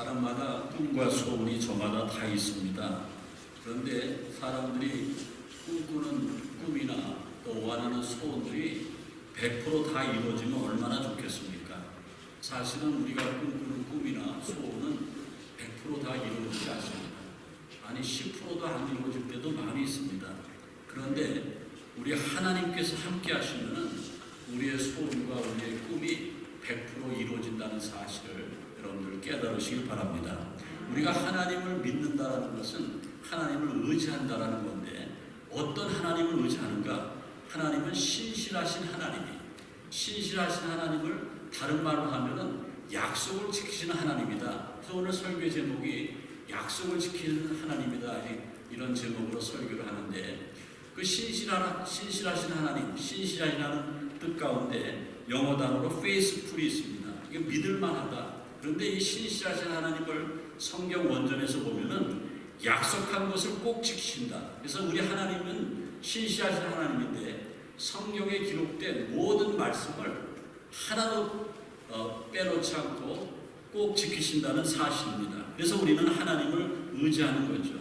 사람마다 꿈과 소원이 저마다 다 있습니다. 그런데 사람들이 꿈꾸는 꿈이나 또 원하는 소원들이 100%다 이루어지면 얼마나 좋겠습니까? 사실은 우리가 꿈꾸는 꿈이나 소원은 100%다 이루어지지 않습니다. 아니 10%도 안 이루어질 때도 많이 있습니다. 그런데 우리 하나님께서 함께 하시면은 우리의 소원과 우리의 꿈이 100% 이루어진다는 사실을 깨달으시길 바랍니다. 우리가 하나님을 믿는다라는 것은 하나님을 의지한다라는 건데 어떤 하나님을 의지하는가? 하나님은 신실하신 하나님이 신실하신 하나님을 다른 말로 하면은 약속을 지키시는 하나님이다. 그래서 오늘 설교 제목이 약속을 지키는 하나님이다. 이- 이런 제목으로 설교를 하는데 그 신실하, 신실하신 하나님, 신실하시다는 뜻 가운데 영어 단어로 faithful이 있습니다. 이게 믿을만하다. 그런데 이 신실하신 하나님을 성경 원전에서 보면은 약속한 것을 꼭 지키신다. 그래서 우리 하나님은 신실하신 하나님인데 성경에 기록된 모든 말씀을 하나도 어, 빼놓지 않고 꼭 지키신다는 사실입니다. 그래서 우리는 하나님을 의지하는 거죠.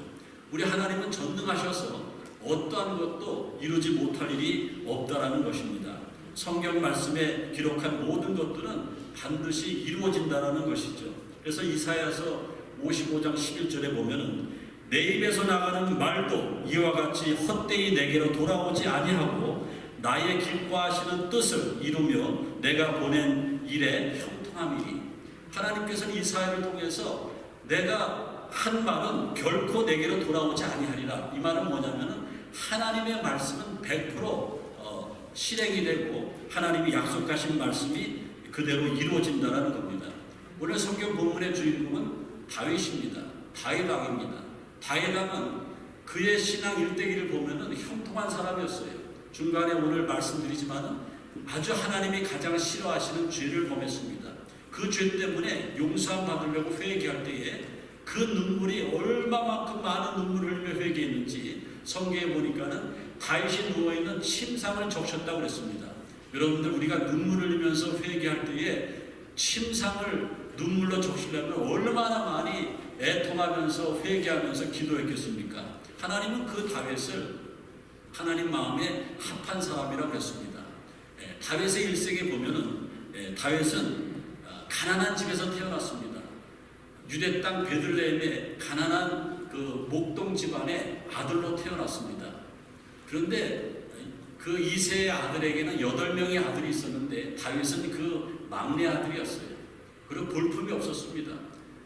우리 하나님은 전능하셔서 어떠한 것도 이루지 못할 일이 없다라는 것입니다. 성경 말씀에 기록한 모든 것들은 반드시 이루어진다라는 것이죠. 그래서 이사야서 55장 11절에 보면은 내 입에서 나가는 말도 이와 같이 헛되이 내게로 돌아오지 아니하고 나의 기뻐하시는 뜻을 이루며 내가 보낸 일에 형통함이니 하나님께서는 이사야를 통해서 내가 한 말은 결코 내게로 돌아오지 아니하리라 이 말은 뭐냐면은 하나님의 말씀은 100% 어, 실행이 되고 하나님이 약속하신 말씀이 그대로 이루어진다는 겁니다. 오늘 성경 본문의 주인공은 다윗입니다. 다윗 왕입니다. 다윗 왕은 그의 신앙 일대기를 보면은 형통한 사람이었어요. 중간에 오늘 말씀드리지만은 아주 하나님이 가장 싫어하시는 죄를 범했습니다. 그 죄 때문에 용서함 받으려고 회개할 때에 그 눈물이 얼마만큼 많은 눈물을 흘려 회개했는지 성경에 보니까는 다윗이 누워있는 침상을 적셨다고 그랬습니다. 여러분들 우리가 눈물을 흘리면서 회개할 때에 침상을 눈물로 적시려면 얼마나 많이 애통하면서 회개하면서 기도했겠습니까? 하나님은 그 다윗을 하나님 마음에 합한 사람이라고 했습니다. 예, 다윗의 일생에 보면은 예, 다윗은 어, 가난한 집에서 태어났습니다. 유대 땅 베들레헴의 가난한 그 목동 집안의 아들로 태어났습니다. 그런데 그 이세의 아들에게는 여덟 명의 아들이 있었는데 다윗은 그 막내 아들이었어요. 그리고 볼품이 없었습니다.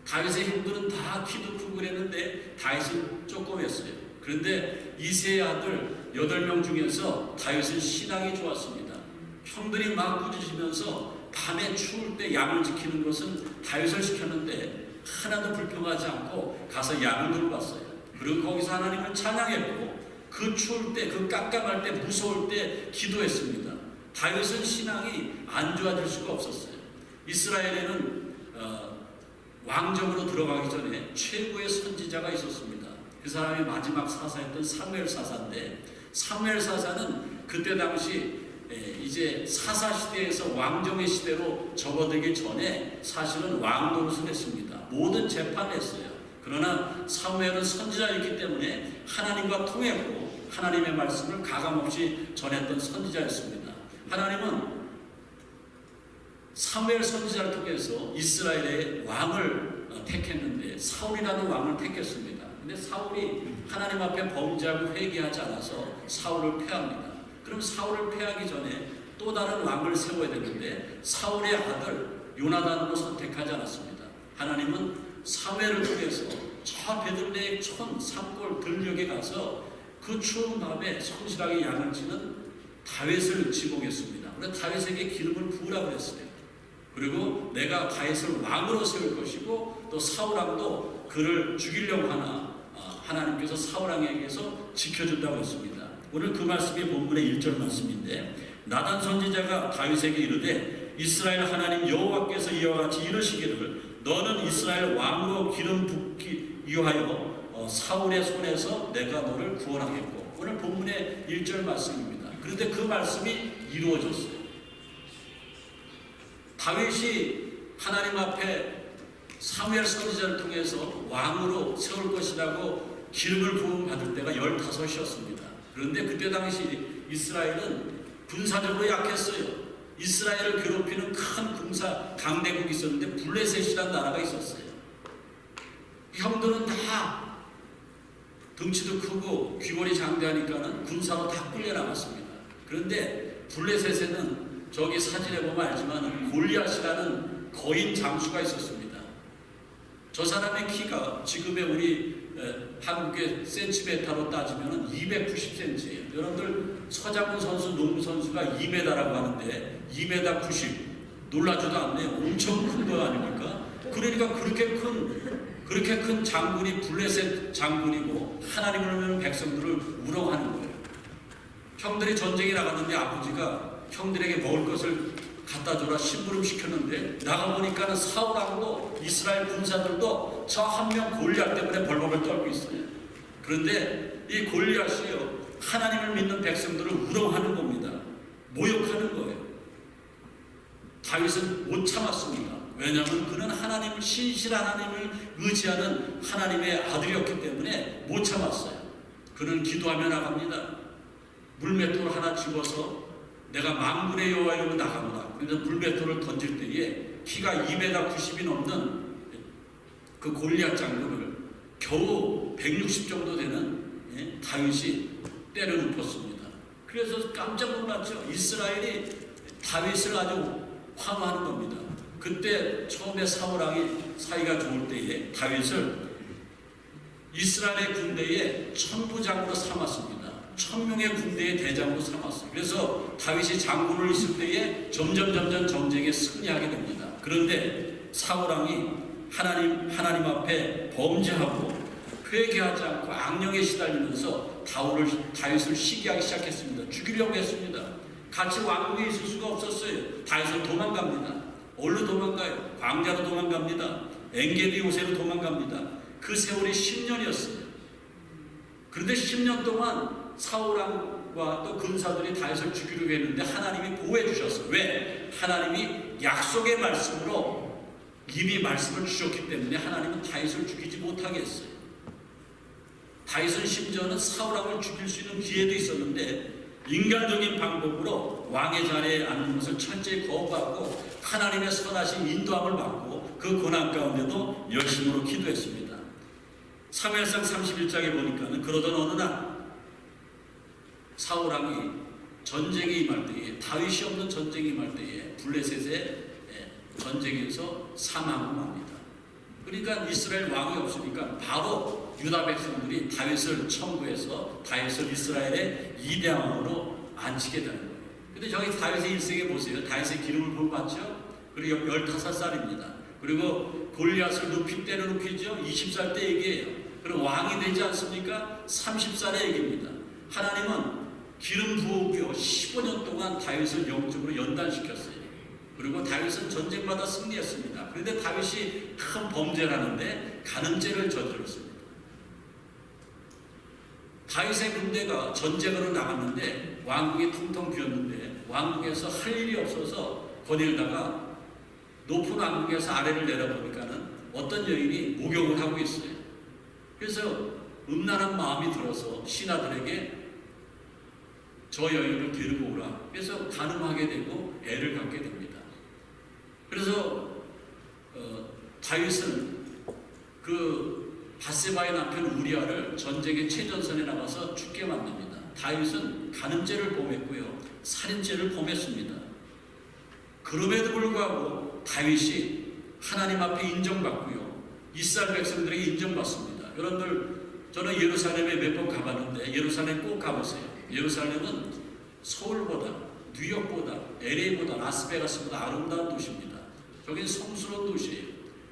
다윗의 형들은 다 키도 크고 그랬는데 다윗은 조그맸어요. 그런데 이세의 아들 여덟 명 중에서 다윗은 신앙이 좋았습니다. 형들이 막 꾸짖으면서 밤에 추울 때 양을 지키는 것은 다윗을 시켰는데 하나도 불평하지 않고 가서 양을 들고 왔어요. 그리고 거기서 하나님을 찬양했고 그 추울 때, 그 깜깜할 때, 무서울 때 기도했습니다. 다윗은 신앙이 안 좋아질 수가 없었어요. 이스라엘에는 어, 왕정으로 들어가기 전에 최고의 선지자가 있었습니다. 그 사람이 마지막 사사였던 사무엘 사사인데 사무엘 사사는 그때 당시 에, 이제 사사 시대에서 왕정의 시대로 접어들기 전에 사실은 왕 노릇을 했습니다. 모든 재판을 했어요. 그러나 사무엘은 선지자였기 때문에 하나님과 통했고 하나님의 말씀을 가감없이 전했던 선지자였습니다. 하나님은 사무엘 선지자를 통해서 이스라엘의 왕을 어, 택했는데 사울이라는 왕을 택했습니다. 근데 사울이 하나님 앞에 범죄하고 회개하지 않아서 사울을 패합니다. 그럼 사울을 패하기 전에 또 다른 왕을 세워야 되는데 사울의 아들 요나단으로 선택하지 않았습니다. 하나님은 사무엘을 통해서 저 베들레헴 촌 산골 들녘에 가서 그 추운 밤에 성실하게 양을 치는 다윗을 지목했습니다. 그래서 다윗에게 기름을 부으라고 했어요. 그리고 내가 다윗을 왕으로 세울 것이고 또 사울왕도 그를 죽이려고 하나 아, 하나님께서 사울왕에게서 지켜준다고 했습니다. 오늘 그 말씀이 본문의 1절 말씀인데 나단 선지자가 다윗에게 이르되 이스라엘 하나님 여호와께서 이와 같이 이르시기를 너는 이스라엘 왕으로 기름 붓기 위하여 어, 사울의 손에서 내가 너를 구원하겠고 오늘 본문의 1절 말씀입니다. 그런데 그 말씀이 이루어졌어요. 다윗이 하나님 앞에 사무엘 선지자를 통해서 왕으로 세울 것이라고 기름을 부음 받을 때가 15이었습니다. 그런데 그때 당시 이스라엘은 군사적으로 약했어요. 이스라엘을 괴롭히는 큰 군사 강대국이 있었는데 블레셋이라는 나라가 있었어요. 형들은 다 덩치도 크고 귀골이 장대하니까는 군사로 다 끌려 나갔습니다. 그런데 블레셋에는 저기 사진에 보면 알지만 골리앗이라는 거인 장수가 있었습니다. 저 사람의 키가 지금의 우리 에, 한국의 센티메타로 따지면 290cm예요. 여러분들 서장훈 선수, 농구 선수가 2m라고 하는데 2m 90 놀라지도 않네요. 엄청 큰 거 아닙니까? 그러니까 그렇게 큰 그렇게 큰 장군이 블레셋 장군이고 하나님을 믿는 백성들을 우롱하는 거예요. 형들이 전쟁에 나갔는데 아버지가 형들에게 먹을 것을 갖다 줘라 심부름 시켰는데 나가 보니까는 사울하고 이스라엘 군사들도 저 한 명 골리앗 때문에 벌벌을 떨고 있어요. 그런데 이 골리앗이요 하나님을 믿는 백성들을 우롱하는 겁니다. 모욕하는 거예요. 다윗은 못 참았습니다. 왜냐하면 그는 하나님을 신실한 하나님을 의지하는 하나님의 아들이었기 때문에 못 참았어요. 그는 기도하며 나갑니다. 물맷돌 하나 집어서 내가 망군의 여호와 이름으로 나갑니다. 그래서 물맷돌을 던질 때에 키가 2m 90이 넘는 그 골리앗 장군을 겨우 160 정도 되는 예, 다윗이 때려 눕혔습니다. 그래서 깜짝 놀랐죠. 이스라엘이 다윗을 아주 환호하는 겁니다. 그때 처음에 사울왕이 사이가 좋을 때에 다윗을 이스라엘의 군대의 천부장으로 삼았습니다. 천명의 군대의 대장으로 삼았어요. 그래서 다윗이 장군을 있을 때에 점점 점점 전쟁에 승리하게 됩니다. 그런데 사울왕이 하나님 하나님 앞에 범죄하고 회개하지 않고 악령에 시달리면서 다윗을 시기하기 시작했습니다. 죽이려고 했습니다. 같이 왕국에 있을 수가 없었어요. 다윗은 도망갑니다. 어디로 도망가요? 광자로 도망갑니다. 엔게디 요새로 도망갑니다. 그 세월이 10년이었어요. 그런데 10년 동안 사울왕과 또 군사들이 다윗을 죽이려고 했는데 하나님이 보호해 주셨어요. 왜? 하나님이 약속의 말씀으로 이미 말씀을 주셨기 때문에 하나님은 다윗을 죽이지 못하게 했어요. 다윗은 심지어는 사울왕을 죽일 수 있는 기회도 있었는데 인간적인 방법으로 왕의 자리에 앉는 것을 철저히 거부하고 하나님의 선하신 인도함을 받고 그 고난 가운데도 열심으로 기도했습니다. 사무엘상 31장에 보니까는 그러던 어느 날 사울왕이 전쟁에 임할 때에 다윗이 없는 전쟁에 임할 때에 블레셋의 전쟁에서 사망을 합니다. 그러니까 이스라엘 왕이 없으니까 바로 유다 백성들이 다윗을 청구해서 다윗을 이스라엘의 이대 왕으로 앉히게 되는 거예요. 근데 저기 다윗의 일생에 보세요. 다윗의 기름을 부받죠. 그리고 15살입니다. 그리고 골리앗을 높이 때려 눕히죠. 20살 때 얘기예요. 그리고 왕이 되지 않습니까? 30살의 얘기입니다. 하나님은 기름 부어고요. 15년 동안 다윗을 영적으로 연단시켰어요. 그리고 다윗은 전쟁마다 승리했습니다. 그런데 다윗이 큰 범죄를 하는데 가늠죄를 저질렀습니다. 다윗의 군대가 전쟁으로 나갔는데 왕국이 텅텅 비었는데 왕국에서 할 일이 없어서 거닐다가 높은 왕국에서 아래를 내려보니까는 어떤 여인이 목욕을 하고 있어요. 그래서 음란한 마음이 들어서 신하들에게 저 여인을 데리고 오라. 그래서 가늠하게 되고 애를 갖게 됩니다. 그래서 어, 다윗은 그 바세바의 남편 우리아를 전쟁의 최전선에 나가서 죽게 만듭니다. 다윗은 간음죄를 범했고요, 살인죄를 범했습니다. 그럼에도 불구하고 다윗이 하나님 앞에 인정받고요, 이스라엘 백성들에게 인정받습니다. 여러분들 저는 예루살렘에 몇 번 가봤는데 예루살렘 꼭 가보세요. 예루살렘은 서울보다 뉴욕보다 LA보다 라스베가스보다 아름다운 도시입니다. 저긴 성스러운 도시예요.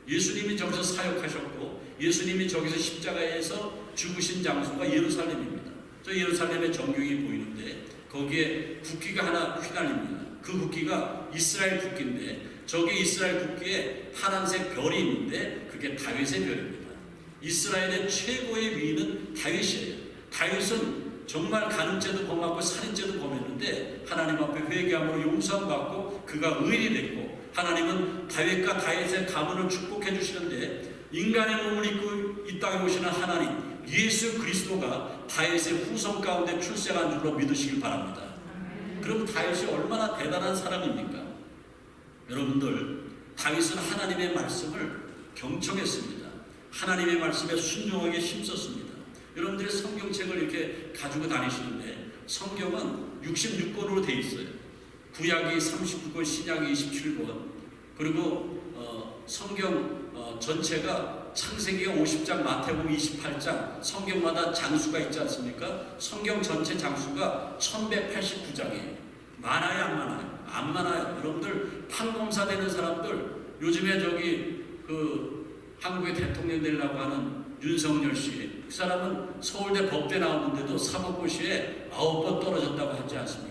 예수님이 저기서 사역하셨고 예수님이 저기서 십자가에서 죽으신 장소가 예루살렘입니다. 저 예루살렘의 정경이 보이는데 거기에 국기가 하나 휘날립니다. 그 국기가 이스라엘 국기인데 저기 이스라엘 국기에 파란색 별이 있는데 그게 다윗의 별입니다. 이스라엘의 최고의 위인은 다윗이에요. 다윗은 정말 간음죄도 범하고 살인죄도 범했는데 하나님 앞에 회개함으로 용서받고 그가 의인이 됐고 하나님은 다윗과 다윗의 가문을 축복해 주시는데 인간의 몸을 입고 이 땅에 오시는 하나님 예수 그리스도가 다윗의 후손 가운데 출생한 줄로 믿으시길 바랍니다. 그럼 다윗이 얼마나 대단한 사람입니까? 여러분들 다윗은 하나님의 말씀을 경청했습니다. 하나님의 말씀에 순종하게 힘썼습니다. 여러분들이 성경책을 이렇게 가지고 다니시는데 성경은 66권으로 되어 있어요. 구약이 39권, 신약이 27권, 그리고 어, 성경 어, 전체가 창세기가 50장, 마태복음 28장, 성경마다 장수가 있지 않습니까? 성경 전체 장수가 1189장이에요. 많아요, 안 많아요? 안 많아요. 여러분들 판검사 되는 사람들 요즘에 저기 그 한국의 대통령 되려고 하는 윤석열 씨, 그 사람은 서울대 법대 나오는데도 사법고시에 아홉 번 떨어졌다고 하지 않습니까?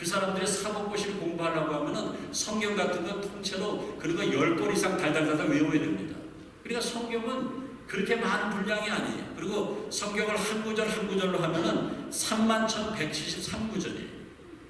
그 사람들이 사법고시를 공부하려고 하면은 성경 같은 거 통째로 거열번 이상 달달달달 외워야 됩니다. 그러니까 성경은 그렇게 많은 분량이 아니에요. 그리고 성경을 한 구절 한 구절로 하면은 3만 1173구절이에요.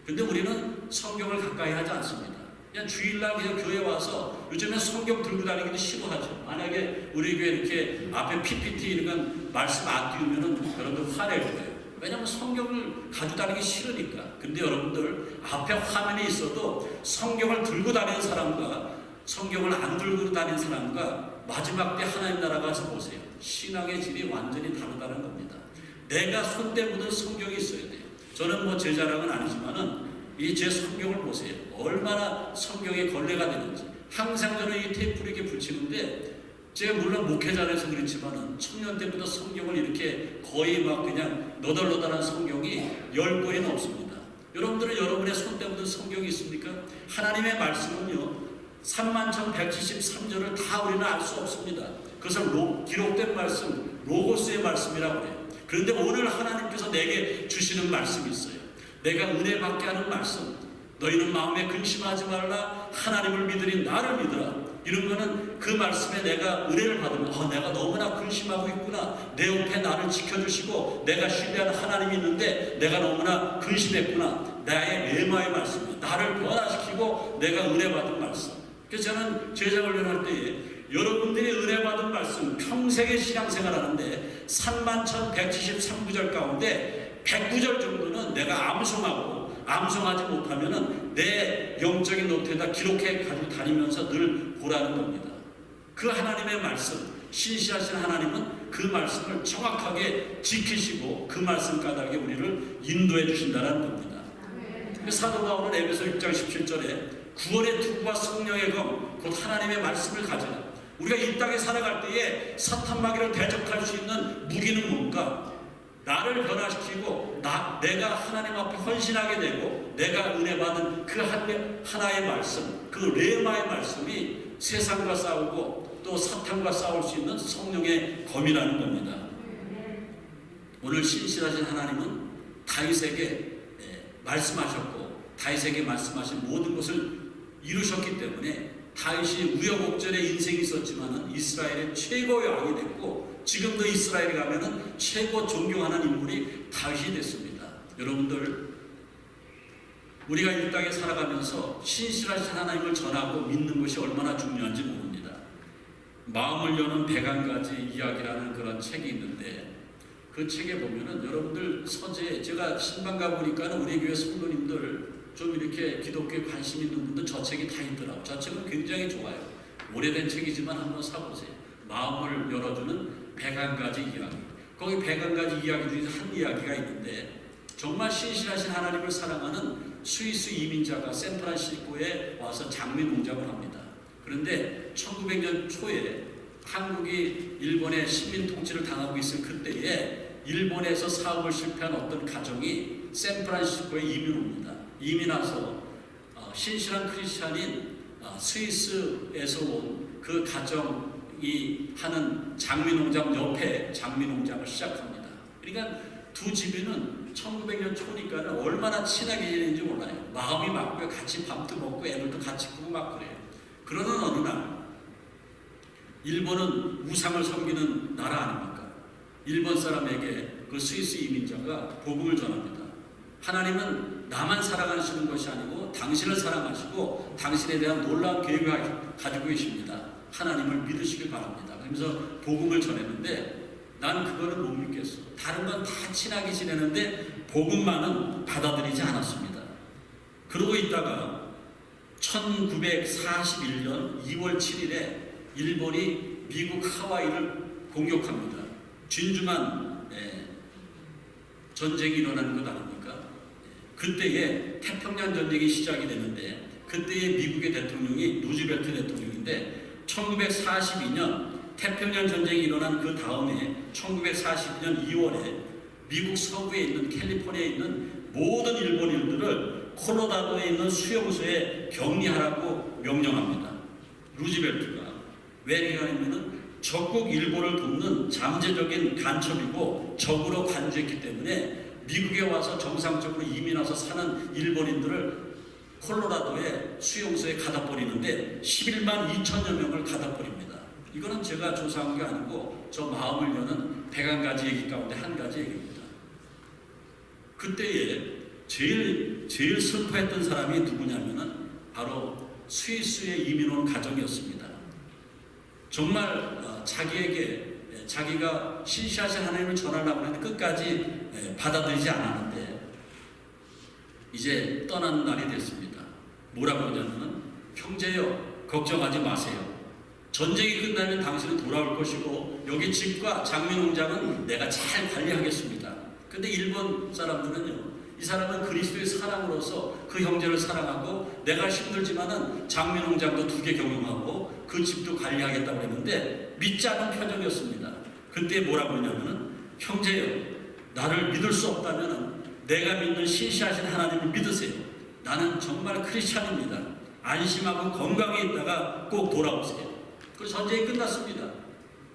근데 우리는 성경을 가까이 하지 않습니다. 그냥 주일날 그냥 교회 와서 요즘에 성경 들고 다니기도 싫어하죠. 만약에 우리 교회 이렇게 앞에 PPT 이런 건 말씀 안 띄우면은 여러분들 화낼 거예요. 왜냐하면 성경을 가지고 다니기 싫으니까. 근데 여러분들 앞에 화면이 있어도 성경을 들고 다니는 사람과 성경을 안 들고 다니는 사람과 마지막 때 하나님 나라 가서 보세요. 신앙의 질이 완전히 다르다는 겁니다. 내가 손때 묻은 성경이 있어야 돼요. 저는 뭐 제 자랑은 아니지만은 이 제 성경을 보세요. 얼마나 성경에 걸레가 되는지. 항상 저는 이 테이프를 이렇게 붙이는데 제가 물론 목회자라서 그렇지만은 청년 때부터 성경을 이렇게 거의 막 그냥 너덜너덜한 성경이 열 권이 넘습니다. 여러분들은 여러분의 손때 묻은 성경이 있습니까? 하나님의 말씀은요. 31,173절을 다 우리는 알 수 없습니다. 그것을 로, 기록된 말씀, 로고스의 말씀이라고 해요. 그런데 오늘 하나님께서 내게 주시는 말씀이 있어요. 내가 은혜 받게 하는 말씀. 너희는 마음에 근심하지 말라. 하나님을 믿으니 나를 믿으라. 이런 거는 그 말씀에 내가 은혜를 받으면 어, 내가 너무나 근심하고 있구나. 내 옆에 나를 지켜주시고 내가 신뢰하는 하나님이 있는데 내가 너무나 근심했구나. 나의 레마의 말씀. 나를 변화시키고 내가 은혜 받은 말씀. 그래서 저는 제자를 연할 때에 여러분들이 은혜 받은 말씀 평생의 신앙생활 하는데 31,173구절 가운데 100구절 정도는 내가 암송하고 암송하지 못하면은 내 영적인 노트에다 기록해 가지고 다니면서 늘 보라는 겁니다. 그 하나님의 말씀, 신실하신 하나님은 그 말씀을 정확하게 지키시고 그 말씀 까닭에 우리를 인도해 주신다는 겁니다. 그 사도 바울은 에베소 6장 17절에 구원의 투구와 성령의 검, 곧 하나님의 말씀을 가져라. 우리가 이 땅에 살아갈 때에 사탄 마귀를 대적할 수 있는 무기는 뭔가? 나를 변화시키고 나, 내가 하나님 앞에 헌신하게 되고 내가 은혜 받은 그 한, 하나의 말씀, 그 레마의 말씀이 세상과 싸우고 또 사탄과 싸울 수 있는 성령의 검이라는 겁니다. 오늘 신실하신 하나님은 다윗에게 예, 말씀하셨고 다윗에게 말씀하신 모든 것을 이루셨기 때문에 다윗이 우여곡절의 인생이 있었지만은 이스라엘의 최고의 왕이 됐고 지금도 이스라엘에 가면은 최고 존경하는 인물이 다윗이 됐습니다. 여러분들 우리가 이 땅에 살아가면서 신실하신 하나님을 전하고 믿는 것이 얼마나 중요한지 모릅니다. 마음을 여는 백안가지 이야기라는 그런 책이 있는데 그 책에 보면은 여러분들 서재 제가 신방 가 보니까는 우리 교회 성도님들 좀 이렇게 기독교에 관심 있는 분들 저 책이 다 있더라고요. 저 책은 굉장히 좋아요. 오래된 책이지만 한번 사보세요. 마음을 열어주는 백안가지 이야기. 거기 백안가지 이야기 중에 한 이야기가 있는데 정말 신실하신 하나님을 사랑하는 스위스 이민자가 샌프란시스코에 와서 장미 농장을 합니다. 그런데 1900년 초에 한국이 일본의 식민 통치를 당하고 있을 그때에 일본에서 사업을 실패한 어떤 가정이 샌프란시스코에 이민 옵니다. 이민 와서 어, 신실한 크리스찬인 어, 스위스에서 온 그 가정 이 하는 장미 농장 옆에 장미 농장을 시작합니다. 그러니까 두 집이는 1900년 초니까는 얼마나 친하게 지내는지 몰라요. 마음이 맞고요. 같이 밥도 먹고 애들도 같이 크고 막 그래요. 그러는 어느 날 일본은 우상을 섬기는 나라 아닙니까? 일본 사람에게 그 스위스 이민자가 복음을 전합니다. 하나님은 나만 사랑하시는 것이 아니고 당신을 사랑하시고 당신에 대한 놀라운 계획을 가- 가지고 계십니다. 하나님을 믿으시길 바랍니다. 그러면서 복음을 전했는데 난 그거를 못 믿겠어. 다른 건 다 친하게 지내는데 복음만은 받아들이지 않았습니다. 그러고 있다가 1941년 2월 7일에 일본이 미국 하와이를 공격합니다. 진주만 예, 전쟁이 일어나는 것 아닙니까? 예, 그때에 태평양 전쟁이 시작이 되는데 그때의 미국의 대통령이 루즈벨트 대통령인데 1942년 태평양 전쟁이 일어난 그 다음에 1942년 2월에 미국 서부에 있는 캘리포니아에 있는 모든 일본인들을 콜로라도에 있는 수용소에 격리하라고 명령합니다. 루즈벨트가 왜 그러냐면은 적국 일본을 돕는 잠재적인 간첩이고 적으로 간주했기 때문에 미국에 와서 정상적으로 이민 와서 사는 일본인들을 콜로라도의 수용소에 가다 버리는데 11만 2천여 명을 가다 버립니다. 이거는 제가 조사한 게 아니고 저 마음을 여는 백한 가지 얘기 가운데 한 가지 얘기입니다. 그때에 제일 제일 슬퍼했던 사람이 누구냐면은 바로 스위스에 이민 온 가정이었습니다. 정말 어, 자기에게 예, 자기가 신시하신 하나님을 전하려고 했는데 끝까지 예, 받아들이지 않았는데 이제 떠나는 날이 됐습니다. 뭐라고 하냐면 형제여 걱정하지 마세요. 전쟁이 끝나면 당신은 돌아올 것이고 여기 집과 장미 농장은 내가 잘 관리하겠습니다. 근데 일본 사람들은요. 이 사람은 그리스도의 사랑으로서 그 형제를 사랑하고 내가 힘들지만은 장미 농장도 두 개 경영하고 그 집도 관리하겠다고 했는데 믿지 않은 표정이었습니다. 그때 뭐라고 했냐면은 형제여 나를 믿을 수 없다면은 내가 믿는 신시하신 하나님을 믿으세요. 나는 정말 크리스찬입니다. 안심하고 건강에 있다가 꼭 돌아오세요. 그 전쟁이 끝났습니다.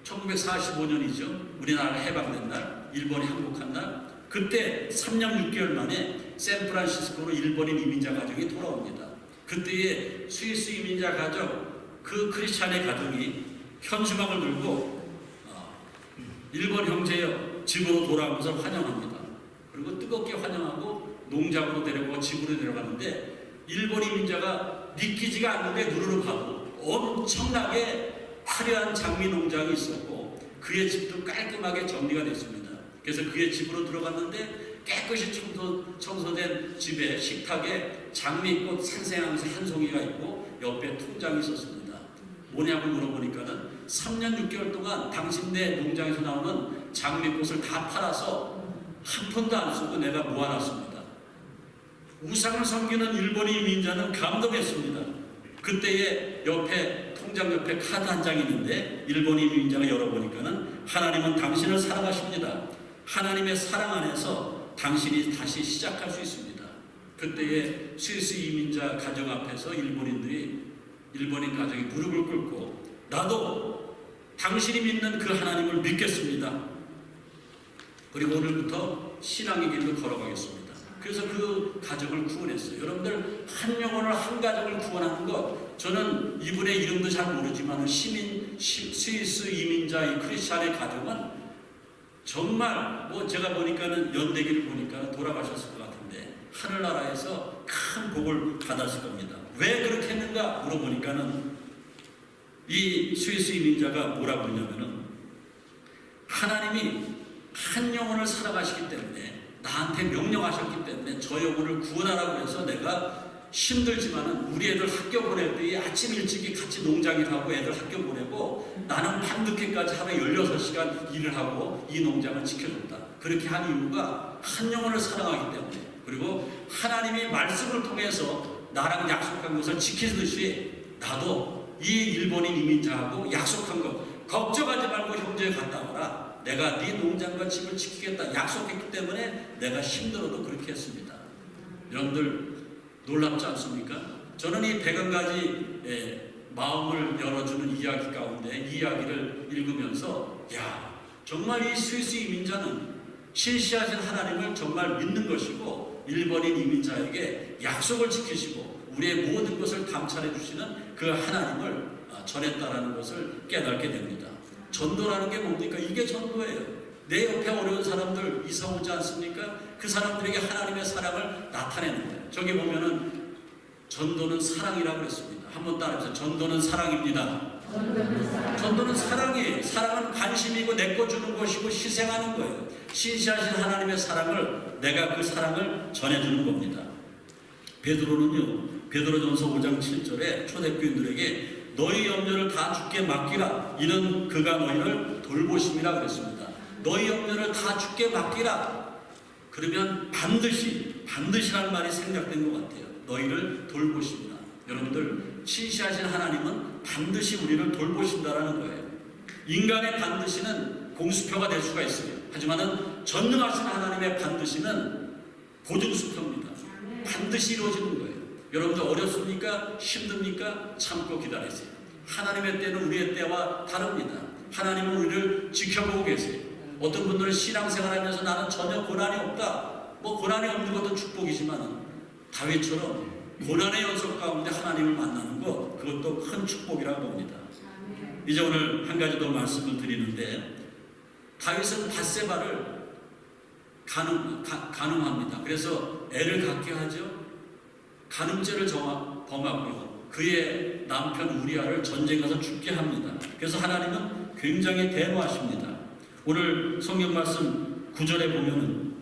1945년이죠. 우리나라 해방된 날, 일본이 항복한 날. 그때 3년 6개월 만에 샌프란시스코로 일본인 이민자 가정이 돌아옵니다. 그때의 스위스 이민자 가정, 그 크리스찬의 가정이 현수막을 들고 어, 일본 형제여 집으로 돌아오면서 환영합니다. 그리고 뜨겁게 환영하고 농장으로 데려가고 집으로 데려가는데 일본 이민자가 믿기지가 않는데 누르르 봐도 엄청나게 화려한 장미 농장이 있었고 그의 집도 깔끔하게 정리가 됐습니다. 그래서 그의 집으로 들어갔는데 깨끗이 청소, 청소된 집에 식탁에 장미꽃 생생하면서 한 송이가 있고 옆에 통장이 있었습니다. 뭐냐고 물어보니까는 3년 6개월 동안 당신 네 농장에서 나오는 장미꽃을 다 팔아서 한 푼도 안 쓰고 내가 모아놨습니다. 우상을 섬기는 일본인 민자는 감동했습니다. 그때에 옆에 통장 옆에 카드 한 장이 있는데 일본인 민자가 열어보니까는 하나님은 당신을 사랑하십니다. 하나님의 사랑 안에서 당신이 다시 시작할 수 있습니다. 그때에 스위스 이민자 가정 앞에서 일본인들이 일본인 가정이 무릎을 꿇고 나도 당신이 믿는 그 하나님을 믿겠습니다. 그리고 오늘부터 신앙의 길로 걸어가겠습니다. 그래서 그 가정을 구원했어요. 여러분들 한 영혼을 한 가정을 구원하는 것 저는 이분의 이름도 잘 모르지만 시민 시- 스위스 이민자 이 크리스찬의 가정은 정말 뭐 제가 보니까는 연대기를 보니까 돌아가셨을 것 같은데 하늘나라에서 큰 복을 받았을 겁니다. 왜 그렇게 했는가 물어보니까는 이 스위스 이민자가 뭐라고 했냐면은 하나님이 한 영혼을 살아가시기 때문에 나한테 명령하셨기 때문에 저 영혼을 구원하라고 해서 내가 힘들지만은 우리 애들 학교 보낼 때 아침 일찍이 같이 농장일 하고 애들 학교 보내고 나는 밤늦게까지 하루에 16시간 일을 하고 이 농장을 지켜줬다. 그렇게 한 이유가 한 영혼을 사랑하기 때문에 그리고 하나님이 말씀을 통해서 나랑 약속한 것을 지키듯이 나도 이 일본인 이민자하고 약속한 것 걱정하지 말고 형제 갔다 와라. 내가 네 농장과 집을 지키겠다 약속했기 때문에 내가 힘들어도 그렇게 했습니다. 여러분들 놀랍지 않습니까? 저는 이 백한 가지 예, 마음을 열어주는 이야기 가운데 이 이야기를 읽으면서 야 정말 이 스위스 이민자는 실시하신 하나님을 정말 믿는 것이고 일본인 이민자에게 약속을 지키시고 우리의 모든 것을 감찰해 주시는 그 하나님을 아, 전했다라는 것을 깨닫게 됩니다. 전도라는 게 뭡니까? 이게 전도예요. 내 옆에 어려운 사람들 이사 오지 않습니까? 그 사람들에게 하나님의 사랑을 나타내는 거예요. 저기 보면은 전도는 사랑이라고 그랬습니다. 한번 따라해보세요. 전도는 사랑입니다. 전도는 사랑이에요. 사랑은 관심이고 내 거 주는 것이고 희생하는 거예요. 신시하신 하나님의 사랑을 내가 그 사랑을 전해주는 겁니다. 베드로는요. 베드로전서 5장 7절에 초대교인들에게 너희 염려를 다 주께 맡기라. 이는 그가 너희를 돌보심이라 그랬습니다. 너희 염려를 다 주께 맡기라. 그러면 반드시 반드시라는 말이 생략된 것 같아요. 너희를 돌보십니다. 여러분들 신시하신 하나님은 반드시 우리를 돌보신다라는 거예요. 인간의 반드시는 공수표가 될 수가 있어요. 하지만은 전능하신 하나님의 반드시는 보증수표입니다. 반드시 이루어지는 거예요. 여러분들 어렵습니까? 힘듭니까? 참고 기다리세요. 하나님의 때는 우리의 때와 다릅니다. 하나님은 우리를 지켜보고 계세요. 어떤 분들은 신앙생활 하면서 나는 전혀 고난이 없다. 뭐 고난이 없는 것도 축복이지만 다윗처럼 고난의 연속 가운데 하나님을 만나는 것 그것도 큰 축복이라고 봅니다. 이제 오늘 한 가지 더 말씀을 드리는데 다윗은 바세바를 가늠, 가, 가늠합니다. 그래서 애를 갖게 하죠. 간음죄를 범하고요. 그의 남편 우리아를 전쟁 가서 죽게 합니다. 그래서 하나님은 굉장히 대노하십니다. 오늘 성경 말씀 9절에 보면은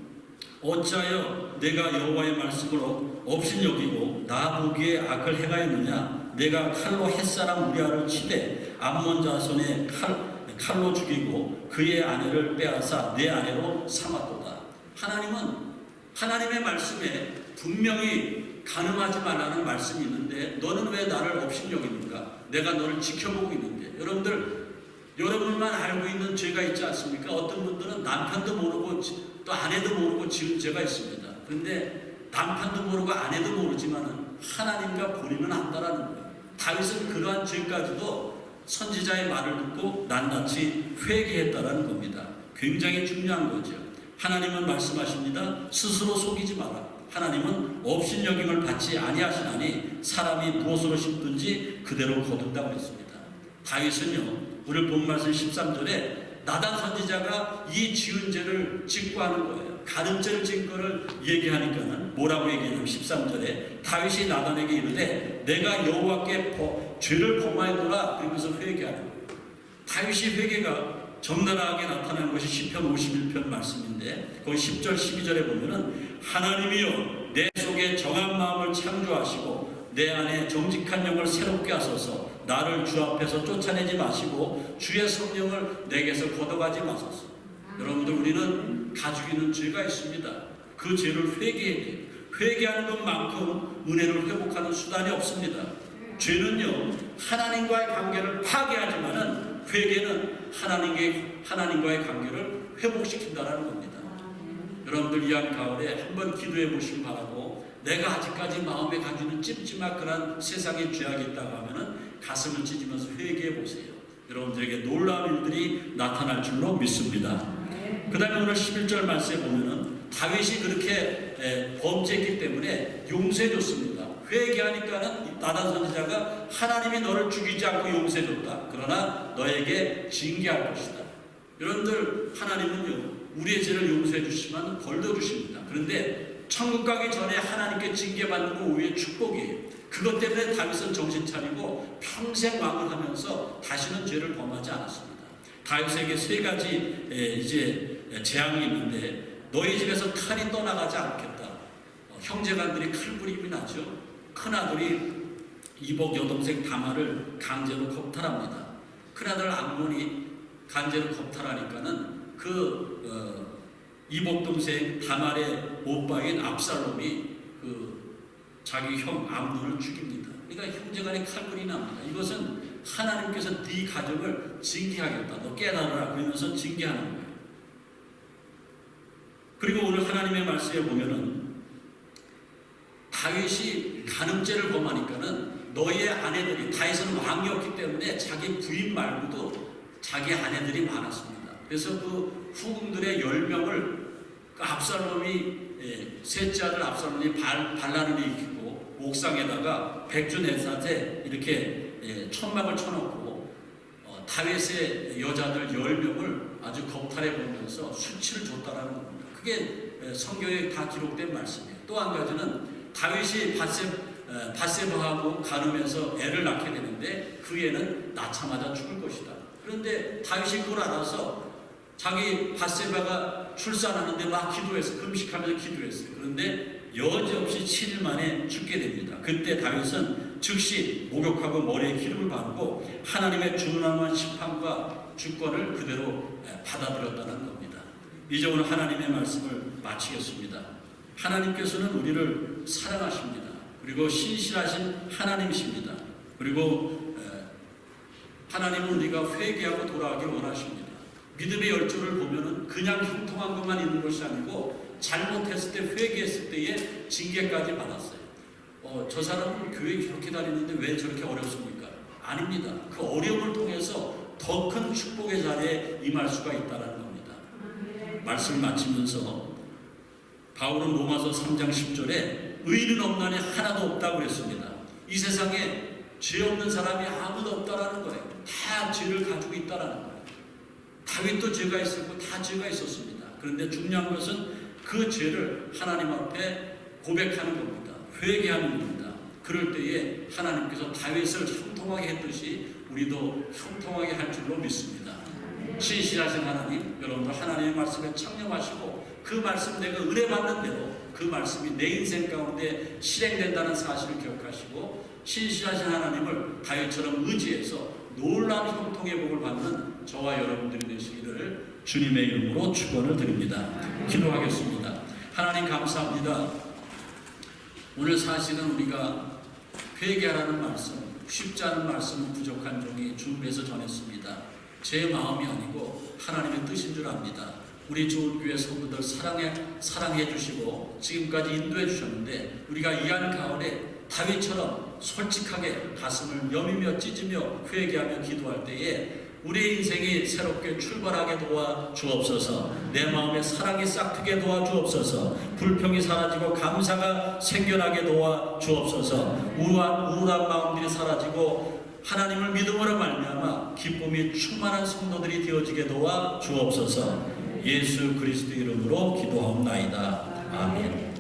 어찌하여 내가 여호와의 말씀을 없인 여기고 나 보기에 악을 행하였느냐 내가 칼로 햇사람 우리아를 치되 암몬 자손의 칼, 칼로 죽이고 그의 아내를 빼앗아 내 아내로 삼았도다 하나님은 하나님의 말씀에 분명히 가늠하지 말라는 말씀이 있는데 너는 왜 나를 업신여깁니까? 내가 너를 지켜보고 있는데 여러분들 여러분만 알고 있는 죄가 있지 않습니까? 어떤 분들은 남편도 모르고 또 아내도 모르고 지은 죄가 있습니다. 그런데 남편도 모르고 아내도 모르지만은 하나님과 본인은 안다라는 거예요. 다윗은 그러한 죄까지도 선지자의 말을 듣고 낱낱이 회개했다라는 겁니다. 굉장히 중요한 거죠. 하나님은 말씀하십니다. 스스로 속이지 마라. 하나님은 업신여김을 받지 아니하시나니 사람이 무엇으로 심든지 그대로 거둔다고 했습니다. 다윗은요. 오늘 본 말씀 13절에 나단 선지자가 이 지은 죄를 직구하는 거예요. 가늠죄를 지은 거를 얘기하니까는 뭐라고 얘기하냐면 13절에 다윗이 나단에게 이르되 내가 여호와께 버, 죄를 범하였노라 그러면서 회개하는 거예요. 다윗이 회개가 적나라하게 나타난 것이 시편 51편 말씀인데 거기 10절 12절에 보면은 하나님이여 내 속에 정한 마음을 창조하시고 내 안에 정직한 영을 새롭게 하소서. 나를 주 앞에서 쫓아내지 마시고 주의 성령을 내게서 걷어가지 마소서. 여러분들 우리는 가지고 있는 죄가 있습니다. 그 죄를 회개해야 돼요. 회개하는 것만큼 은혜를 회복하는 수단이 없습니다. 죄는요 하나님과의 관계를 파괴하지만은 회개는 하나님과의 관계를 회복시킨다라는 겁니다. 여러분들 이 한 가을에 한번 기도해 보시기 바라고 내가 아직까지 마음에 가지는 찜찜한 세상의 죄악이 있다고 하면은 가슴을 찢으면서 회개해 보세요. 여러분들에게 놀라운 일들이 나타날 줄로 믿습니다. 그 다음에 오늘 11절 말씀에 보면은 다윗이 그렇게 에, 범죄했기 때문에 용서해 줬습니다. 회개하니까는 나단 선지자가 하나님이 너를 죽이지 않고 용서해 줬다. 그러나 너에게 징계할 것이다. 여러분들 하나님은요 우리의 죄를 용서해 주시면 벌도 주십니다. 그런데 천국 가기 전에 하나님께 징계받는 거 오히려 축복이에요. 그것 때문에 다윗은 정신 차리고 평생 왕을 하면서 다시는 죄를 범하지 않았습니다. 다윗에게 세 가지 에, 이제 재앙이 있는데 너희 집에서 칼이 떠나가지 않겠다. 어, 형제간들이 칼부림이 나죠. 큰아들이 이복 여동생 다마를 강제로 겁탈합니다. 큰아들 암몬이 강제로 겁탈하니까는 그 어, 이복 동생 다말의 오빠인 압살롬이 그 자기 형 암논을 죽입니다. 그러니까 형제간에 칼불이 납니다. 이것은 하나님께서 네 가족을 징계하겠다. 너 깨달아라. 그러면서 징계하는 거예요. 그리고 오늘 하나님의 말씀에 보면은 다윗이 간음죄를 범하니까는 너희의 아내들이 다윗은 왕이었기 때문에 자기 부인 말고도 자기 아내들이 많았습니다. 그래서 그 후궁들의 열 명을 그 압살롬이 예, 셋째 아들 압살롬이 발, 반란을 일으키고 옥상에다가 백주네사에 이렇게 예, 천막을 쳐놓고 어, 다윗의 여자들 열 명을 아주 겁탈해 보면서 수치를 줬다라는 겁니다. 그게 예, 성경에 다 기록된 말씀이에요. 또 한 가지는 다윗이 바세 에, 바세바하고 가늠해서 애를 낳게 되는데 그 애는 낳자마자 죽을 것이다. 그런데 다윗이 그걸 알아서 자기 바세바가 출산하는데 막 기도했어. 금식하면서 기도했어요. 그런데 여지없이 7일 만에 죽게 됩니다. 그때 다윗은 즉시 목욕하고 머리에 기름을 바르고 하나님의 준엄한 심판과 주권을 그대로 받아들였다는 겁니다. 이제 오늘 하나님의 말씀을 마치겠습니다. 하나님께서는 우리를 사랑하십니다. 그리고 신실하신 하나님이십니다. 그리고 에, 하나님은 우리가 회개하고 돌아가길 원하십니다. 믿음의 열조를 보면은 그냥 형통한 것만 있는 것이 아니고 잘못했을 때 회개했을 때에 징계까지 받았어요. 어, 저 사람은 교회 그렇게 다니는데 왜 저렇게 어렵습니까? 아닙니다. 그 어려움을 통해서 더 큰 축복의 자리에 임할 수가 있다는 겁니다. 말씀 마치면서 바울은 로마서 3장 10절에 의인은 없나니 하나도 없다고 그랬습니다. 이 세상에 죄 없는 사람이 아무도 없다라는 거예요. 다 죄를 가지고 있다라는 거예요. 다윗도 죄가 있었고 다 죄가 있었습니다. 그런데 중요한 것은 그 죄를 하나님 앞에 고백하는 겁니다. 회개하는 겁니다. 그럴 때에 하나님께서 다윗을 형통하게 했듯이 우리도 형통하게 할 줄로 믿습니다. 신실하신 하나님, 여러분들 하나님의 말씀에 창념하시고 그 말씀 내가 은혜 받는 대로 그 말씀이 내 인생 가운데 실행된다는 사실을 기억하시고 신실하신 하나님을 다윗처럼 의지해서 놀라운 형통의 복을 받는 저와 여러분들이 되시기를 주님의 이름으로 축원을 드립니다. 기도하겠습니다. 하나님 감사합니다. 오늘 사실은 우리가 회개하라는 말씀, 쉽지 않은 말씀은 부족한 종이 준비해서 전했습니다. 제 마음이 아니고 하나님의 뜻인 줄 압니다. 우리 좋은 교회 성도들 사랑해 사랑해 주시고 지금까지 인도해 주셨는데 우리가 이안 가을에 다윗처럼 솔직하게 가슴을 여미며 찢으며 회개하며 기도할 때에 우리 인생이 새롭게 출발하게 도와 주옵소서. 내 마음에 사랑이 싹트게 도와 주옵소서. 불평이 사라지고 감사가 생겨나게 도와 주옵소서. 우울한 우울한 마음들이 사라지고 하나님을 믿음으로 말미암아 기쁨이 충만한 성도들이 되어지게 도와 주옵소서. 예수 그리스도 이름으로 기도하옵나이다. 아멘.